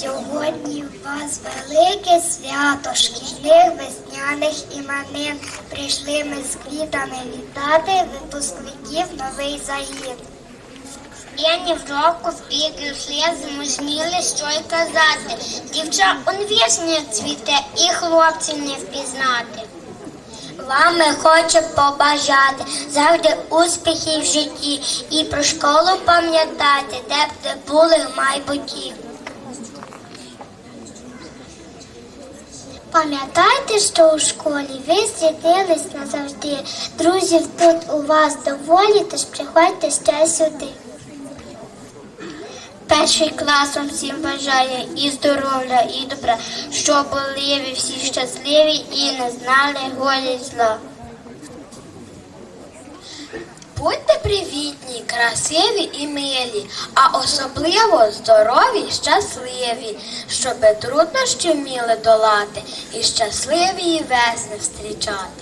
Сьогодні у вас велике свято шкільних весняних іменин. Прийшли ми з квітами вітати випускників новий загін. П'яні в року в піки сльози змусніли що й казати. Дівча он вісня цвіте і хлопців не впізнати. Вам ми хочемо побажати завжди успіхів в житті і про школу пам'ятати, де б ви були в майбутті. Пам'ятайте, що у школі ви світились назавжди. Друзів тут у вас доволі, тож приходьте ще сюди. Перший клас вам всім бажає і здоров'я, і добра, щоб були ви всі щасливі і не знали голі зла. Будьте привітні, красиві і милі, а особливо здорові, щасливі, щоби труднощі вміли долати і щасливі весни зустрічати.